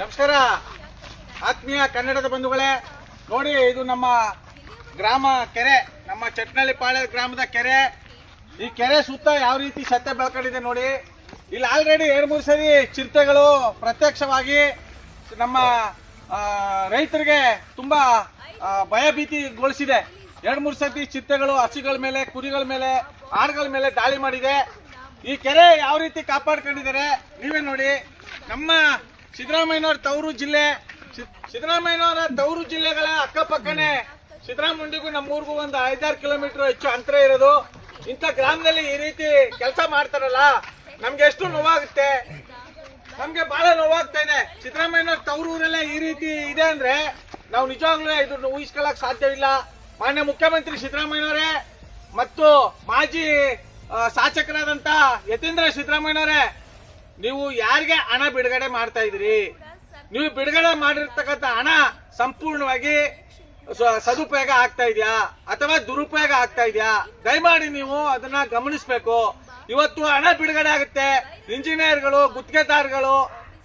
ನಮಸ್ಕಾರ. ಆತ್ಮೀಯ ಕನ್ನಡದ ಬಂಧುಗಳೇ, ನೋಡಿ ಇದು ನಮ್ಮ ಗ್ರಾಮ ಕೆರೆ, ನಮ್ಮ ಚಟ್ನಳ್ಳಿ ಪಾಳ್ಯ ಗ್ರಾಮದ ಕೆರೆ. ಈ ಕೆರೆ ಸುತ್ತ ಯಾವ ರೀತಿ ಸತ್ಯ ಬೆಳ್ಕೊಂಡಿದೆ ನೋಡಿ. ಇಲ್ಲಿ ಆಲ್ರೆಡಿ ಎರಡು, ಮೂರು ಸರಿ ಚಿರತೆಗಳು ಪ್ರತ್ಯಕ್ಷವಾಗಿ ನಮ್ಮ ರೈತರಿಗೆ ತುಂಬಾ ಭಯಭೀತಿಗೊಳಿಸಿದೆ. ಎರಡು, ಮೂರು ಸತಿ ಚಿರತೆಗಳು ಹಸಿಗಳ ಮೇಲೆ, ಕುರಿಗಳ ಮೇಲೆ, ಆಡುಗಳ ಮೇಲೆ ದಾಳಿ ಮಾಡಿದೆ. ಈ ಕೆರೆ ಯಾವ ರೀತಿ ಕಾಪಾಡ್ಕೊಂಡಿದ್ದಾರೆ, ನೀವೇ ನೋಡಿ. ನಮ್ಮ ಸಿದ್ದರಾಮಯ್ಯನವ್ರ ತವರು ಜಿಲ್ಲೆ ಸಿದ್ದರಾಮಯ್ಯನವರ ತವರು ಜಿಲ್ಲೆಗಳ ಅಕ್ಕಪಕ್ಕನೆ ಸಿದ್ದರಾಮಯ್ಯಗೂ ನಮ್ಮೂರಿಗೂ ಒಂದು ಐದಾರು ಕಿಲೋಮೀಟರ್ ಹೆಚ್ಚು ಅಂತರ ಇರೋದು. ಇಂಥ ಗ್ರಾಮದಲ್ಲಿ ಈ ರೀತಿ ಕೆಲಸ ಮಾಡ್ತಾರಲ್ಲ, ನಮ್ಗೆ ಎಷ್ಟು ನೋವಾಗುತ್ತೆ? ನಮ್ಗೆ ಬಹಳ ನೋವಾಗ್ತಾ ಇದೆ. ಸಿದ್ದರಾಮಯ್ಯನವ್ರ ತವರೂರಲ್ಲೇ ಈ ರೀತಿ ಇದೆ ಅಂದ್ರೆ ನಾವು ನಿಜವಾಗ್ಲೂ ಇದನ್ನ ಊಹಿಸ್ಕೊಳ್ಳಕ್ ಸಾಧ್ಯವಿಲ್ಲ. ಮಾನ್ಯ ಮುಖ್ಯಮಂತ್ರಿ ಸಿದ್ದರಾಮಯ್ಯನವರೇ ಮತ್ತು ಮಾಜಿ ಶಾಸಕರಾದಂತ ಯತೀಂದ್ರ ಸಿದ್ದರಾಮಯ್ಯನವರೇ ನೀವು ಯಾರಿಗೆ ಹಣ ಬಿಡುಗಡೆ ಮಾಡ್ತಾ ಇದ್ರಿ ನೀವು ಬಿಡುಗಡೆ ಮಾಡಿರ್ತಕ್ಕಂಥ ಹಣ ಸಂಪೂರ್ಣವಾಗಿ ಸದುಪಯೋಗ ಆಗ್ತಾ ಇದೆಯಾ? ಅಥವಾ ದುರುಪಯೋಗ ಆಗ್ತಾ ಇದೆಯಾ? ದಯಮಾಡಿ ನೀವು ಅದನ್ನ ಗಮನಿಸಬೇಕು. ಇವತ್ತು ಹಣ ಬಿಡುಗಡೆ ಆಗುತ್ತೆ. ಇಂಜಿನಿಯರ್ಗಳು, ಗುತ್ತಿಗೆದಾರಗಳು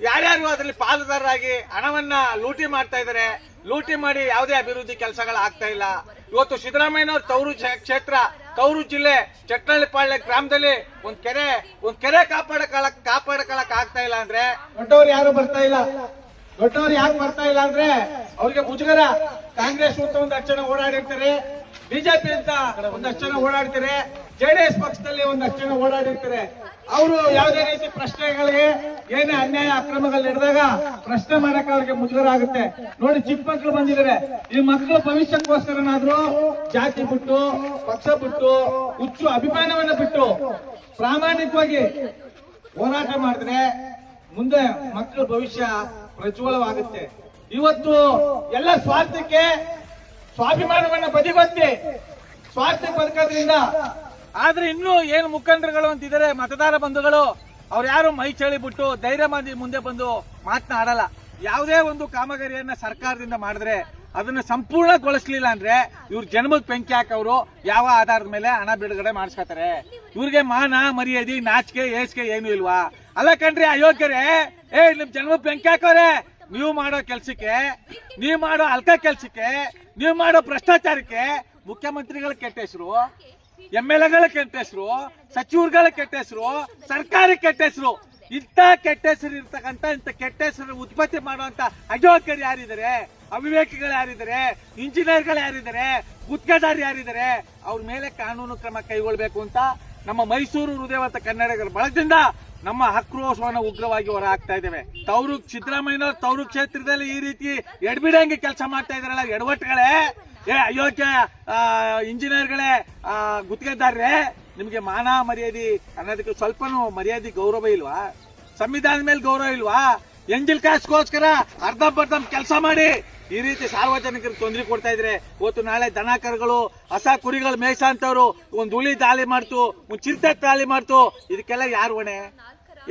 ಯಾರ್ಯಾರು ಅದರಲ್ಲಿ ಪಾಲುದಾರರಾಗಿ ಹಣವನ್ನ ಲೂಟಿ ಮಾಡ್ತಾ ಇದ್ದಾರೆ ಲೂಟಿ ಮಾಡಿ ಯಾವುದೇ ಅಭಿವೃದ್ಧಿ ಕೆಲಸಗಳು ಆಗ್ತಾ ಇಲ್ಲ. ಇವತ್ತು ಸಿದ್ದರಾಮಯ್ಯನವ್ರ ತವರು ಕ್ಷೇತ್ರ ತವರು ಜಿಲ್ಲೆ, ಚಟ್ನಳ್ಳಿಪಾಳ್ಯ ಗ್ರಾಮದಲ್ಲಿ ಒಂದ್ ಕೆರೆ ಒಂದ್ ಕೆರೆ ಕಾಪಾಡಕೊಳ್ಳಕ್ ಕಾಪಾಡಕೊಳ್ಳಕ್ ಆಗ್ತಾ ಇಲ್ಲ ಅಂದ್ರೆ ದೊಡ್ಡವರು ಯಾರು ಬರ್ತಾ ಇಲ್ಲ? ದೊಡ್ಡವರು ಯಾಕೆ ಬರ್ತಾ ಇಲ್ಲ ಅಂದ್ರೆ ಅವ್ರಿಗೆ ಮುಜುಗರ. ಕಾಂಗ್ರೆಸ್ ಅಂತ ಒಂದಷ್ಟು ಜನ ಓಡಾಡಿರ್ತಾರೆ, ಬಿಜೆಪಿ ಅಂತ ಒಂದಷ್ಟು ಜನ ಓಡಾಡ್ತಾರೆ. ಜೆಡಿಎಸ್ ಪಕ್ಷದಲ್ಲಿ ಒಂದಷ್ಟು ಜನ ಓಡಾಡಿರ್ತಾರೆ. ಅವರು ಯಾವುದೇ ರೀತಿ ಪ್ರಶ್ನೆಗಳಿಗೆ ಏನೇ ಅನ್ಯಾಯ ಅಕ್ರಮಗಳು ನಡೆದಾಗ ಪ್ರಶ್ನೆ ಮಾಡಕ್ ಅವ್ರಿಗೆ ಮುಜುಗರ ಆಗುತ್ತೆ. ನೋಡಿ, ಚಿಕ್ಕ ಮಕ್ಕಳು ಬಂದಿದ್ದಾರೆ ಈ ಮಕ್ಕಳು ಭವಿಷ್ಯಕ್ಕೋಸ್ಕರನಾದ್ರೂ ಜಾತಿ ಬಿಟ್ಟು, ಪಕ್ಷ ಬಿಟ್ಟು, ಹುಚ್ಚು ಅಭಿಮಾನವನ್ನ ಬಿಟ್ಟು ಪ್ರಾಮಾಣಿಕವಾಗಿ ಹೋರಾಟ ಮಾಡಿದ್ರೆ ಮುಂದೆ ಮಕ್ಕಳ ಭವಿಷ್ಯ ಪ್ರಜ್ವಲವಾಗುತ್ತೆ. ಇವತ್ತು ಎಲ್ಲ ಸ್ವಾರ್ಥಕ್ಕೆ ಸ್ವಾಭಿಮಾನವನ್ನ ಬದಿಗೊತ್ತಿ ಸ್ವಾರ್ಥಕ್ಕೆ ಬದುಕೋದ್ರಿಂದ ಆದ್ರೆ ಇನ್ನು ಏನು ಮುಖಂಡರುಗಳು ಅಂತಿದ್ದಾರೆ, ಮತದಾರ ಬಂಧುಗಳು, ಅವ್ರು ಯಾರು ಮೈ ಚಳಿ ಬಿಟ್ಟು ಧೈರ್ಯ ಮಾಡಿ ಮುಂದೆ ಬಂದು ಮಾತನಾಡಲ್ಲ ಯಾವುದೇ ಒಂದು ಕಾಮಗಾರಿಯನ್ನ ಸರ್ಕಾರದಿಂದ ಮಾಡಿದ್ರೆ ಅದನ್ನ ಸಂಪೂರ್ಣಗೊಳಿಸ್ಲಿಲ್ಲ ಅಂದ್ರೆ ಇವ್ರ ಜನ್ಮದ ಬೆಂಕಿ ಹಾಕವ್ರು, ಯಾವ ಆಧಾರದ ಮೇಲೆ ಹಣ ಬಿಡುಗಡೆ ಮಾಡಿಸ್ಕೊತಾರೆ. ಇವ್ರಿಗೆ ಮಾನ, ಮರ್ಯಾದೆ, ನಾಚಿಕೆ ಏಸ್ಗೆ ಏನು ಇಲ್ವಾ? ಅಲ್ಲ ಕಣ್ರಿ, ಅಯೋಗ್ಯರೇ, ಏ, ನಿಮ್ ಜನ್ಮದ ಬೆಂಕಿ ಹಾಕೋರೆ, ನೀವು ಮಾಡೋ ಕೆಲ್ಸಕ್ಕೆ, ನೀವು ಮಾಡೋ ಅಲ್ಕ ಕೆಲ್ಸಕ್ಕೆ, ನೀವು ಮಾಡೋ ಭ್ರಷ್ಟಾಚಾರಕ್ಕೆ ಮುಖ್ಯಮಂತ್ರಿಗಳ ಕೆಟ್ಟ ಹೆಸರು. ಎಂ ಎಲ್ ಎಗಳ ಕೆಟ್ಟ ಹೆಸರು, ಸಚಿವರುಗಳ ಕೆಟ್ಟ ಹೆಸರು, ಸರ್ಕಾರಿ ಕೆಟ್ಟ ಹೆಸರು. ಇಂಥ ಕೆಟ್ಟ ಹೆಸರು ಇರ್ತಕ್ಕಂಥ, ಇಂಥ ಕೆಟ್ಟ ಹೆಸರು ಉತ್ಪತ್ತಿ ಮಾಡುವಂತ ಅಜೋಕರು ಯಾರಿದ್ದಾರೆ? ಅವಿವೇಕಿಗಳು ಯಾರಿದ್ದಾರೆ? ಇಂಜಿನಿಯರ್ಗಳು ಯಾರಿದ್ದಾರೆ? ಗುತ್ತಿಗೆದಾರಿ ಯಾರಿದ್ದಾರೆ? ಅವ್ರ ಮೇಲೆ ಕಾನೂನು ಕ್ರಮ ಕೈಗೊಳ್ಬೇಕು ಅಂತ ನಮ್ಮ ಮೈಸೂರು ಹೃದಯವಂತ ಕನ್ನಡಿಗರ ಬಳಗದಿಂದ ನಮ್ಮ ಆಕ್ರೋಶವನ್ನು ಉಗ್ರವಾಗಿ ಹೊರ ಹಾಕ್ತಾ ಇದ್ದೇವೆ. ತವರು ಸಿದ್ದರಾಮಯ್ಯ ತವರು ಕ್ಷೇತ್ರದಲ್ಲಿ ಈ ರೀತಿ ಎಡ್ಬಿಡಂಗೆ ಕೆಲಸ ಮಾಡ್ತಾ ಇದಾರಲ್ಲ ಎಡವಟ್ಟುಗಳೇ. ಏ ಅಯೋಗ್ಯ ಇಂಜಿನಿಯರ್ಗಳೇ ಗುತ್ತಿಗೆದಾರ್ರೆ, ನಿಮ್ಗೆ ಮಾನ ಮರ್ಯಾದೆ ಅನ್ನೋದಕ್ಕೆ ಸ್ವಲ್ಪನೂ ಮರ್ಯಾದೆ ಗೌರವ ಇಲ್ವಾ? ಸಂವಿಧಾನದ ಮೇಲೆ ಗೌರವ ಇಲ್ವಾ? ಎಂಜಿಲ್ ಕಾಸ್ಗೋಸ್ಕರ ಅರ್ಧ ಬರ್ಧಂ ಕೆಲಸ ಮಾಡಿ ಈ ರೀತಿ ಸಾರ್ವಜನಿಕರಿಗೆ ತೊಂದರೆ ಕೊಡ್ತಾ ಇದ್ರೆ, ಇವತ್ತು ನಾಳೆ ದನ ಕರುಗಳು ಹೊಸ ಕುರಿಗಳು ಮೇಯ್ಸ ಅಂತವ್ರು ಒಂದು ಹುಳಿ ದಾಳಿ ಮಾಡ್ತು, ಒಂದು ಚಿರತೆ ದಾಳಿ ಮಾಡ್ತು, ಇದಕ್ಕೆಲ್ಲ ಯಾರು ಹೊಣೆ?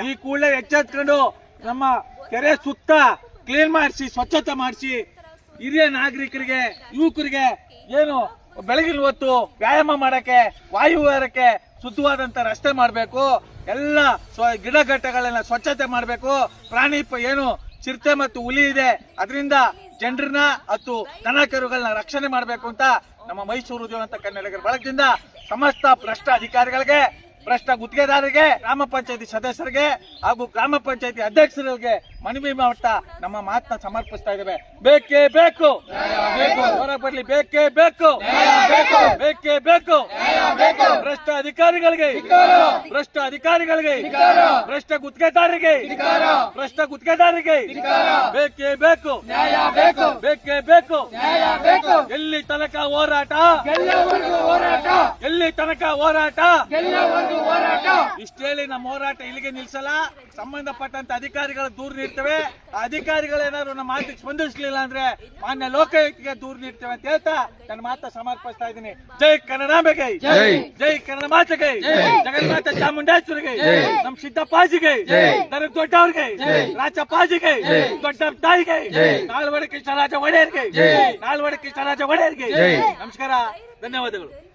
ಈ ಕೂಡಲೇ ಎಚ್ಚೆತ್ಕೊಂಡು ನಮ್ಮ ಕೆರೆ ಸುತ್ತ ಕ್ಲೀನ್ ಮಾಡಿಸಿ, ಸ್ವಚ್ಛತೆ ಮಾಡಿಸಿ ಹಿರಿಯ ನಾಗರಿಕರಿಗೆ, ಯುವಕರಿಗೆ ಏನು ಬೆಳಗಿನ ಹೊತ್ತು ವ್ಯಾಯಾಮ ಮಾಡಕ್ಕೆ ವಾಯುವಾರಕ್ಕೆ ಶುದ್ಧವಾದಂತ ರಸ್ತೆ ಮಾಡಬೇಕು. ಎಲ್ಲ ಗಿಡ ಗಿಡಗಟ್ಟೆಗಳನ್ನ ಸ್ವಚ್ಛತೆ ಮಾಡಬೇಕು. ಪ್ರಾಣಿ ಏನು ಚಿರತೆ ಮತ್ತು ಹುಲಿ ಇದೆ, ಅದರಿಂದ ಜನರನ್ನ ಮತ್ತು ದನ ಕರುಗಳನ್ನ ರಕ್ಷಣೆ ಮಾಡಬೇಕು ಅಂತ ನಮ್ಮ ಮೈಸೂರು ಉದ್ಯೋಗ ಕನ್ನಡಿಗರ ಬಳಗದಿಂದ ಸಮಸ್ತ ಭ್ರಷ್ಟ ಅಧಿಕಾರಿಗಳಿಗೆ, ಭ್ರಷ್ಟ ಗುತ್ತಿಗೆದಾರರಿಗೆ, ಗ್ರಾಮ ಪಂಚಾಯತಿ ಸದಸ್ಯರಿಗೆ ಹಾಗೂ ಗ್ರಾಮ ಪಂಚಾಯತಿ ಅಧ್ಯಕ್ಷರಿಗೆ ಮನವಿ ಮಾಡ್ತಾ ನಮ್ಮ ಮಾತನ್ನ ಸಮರ್ಪಿಸ್ತಾ ಇದ್ದೇವೆ. ಬೇಕೇ ಬೇಕು. ಬೇಕು. ಹೊರ ಬರ್ಲಿ. ಬೇಕೇ ಬೇಕು. ಬೇಕೇ. ಬೇಕು ಭ್ರಷ್ಟ ಅಧಿಕಾರಿಗಳಿಗೆ. ಭ್ರಷ್ಟ ಅಧಿಕಾರಿಗಳಿಗೆ. ಭ್ರಷ್ಟ ಗುತ್ತಿಗೆದಾರರಿಗೆ. ಭ್ರಷ್ಟ ಗುತ್ತಿಗೆದಾರರಿಗೆ. ಬೇಕೇ ಬೇಕು. ಬೇಕೇ. ಬೇಕು ಎಲ್ಲಿ ತನಕ ಹೋರಾಟ? ಎಲ್ಲಿ ತನಕ ಹೋರಾಟ? ಇಷ್ಟೇಳಿ ನಮ್ಮ ಹೋರಾಟ ಇಲ್ಲಿಗೆ ನಿಲ್ಸಲ್ಲ. ಸಂಬಂಧಪಟ್ಟಂತ ಅಧಿಕಾರಿಗಳ ದೂರ ನೀಡ್ತೇವೆ. ಅಧಿಕಾರಿಗಳೇನಾದ್ರು ಅಧಿಕಾರಿಗಳು ಏನಾದ್ರು ನಮ್ಮ ಮಾತಿಗೆ ಸ್ಪಂದಿಸಲಿಲ್ಲ ಅಂದ್ರೆ ಮಾನ್ಯ ಲೋಕಾಯುಕ್ತಿಗೆ ದೂರ ನೀಡ್ತೇವೆ ಅಂತ ಹೇಳ್ತಾ ನನ್ನ ಮಾತ ಸಮರ್ಪಿಸ್ತಾ ಇದ್ದೀನಿ. ಜೈ ಕನ್ನಡಾಂಬೆಗೆ ಜೈ. ಕನ್ನಡ ಮಾತೆಗೆ. ಚಾಮುಂಡೇಶ್ವರಿ ಚಾಮುಂಡೇಶ್ವರಿಗೆ. ನಮ್ ಸಿದ್ದಪ್ಪಾಜಿಗೆ. ನರ ದೊಡ್ಡವ್ರಿಗೆ. ರಾಜಪ್ಪಾಜಿಗೆ. ದೊಡ್ಡ ತಾಯಿಗೆ. ನಾಲ್ವಡಿ ಕೃಷ್ಣರಾಜ ಒಡೆಯರ್ಗೆ. ನಾಲ್ವಡಿ ಕೃಷ್ಣರಾಜ ಒಡೆಯರ್ಗೆ. ನಮಸ್ಕಾರ. ಧನ್ಯವಾದಗಳು.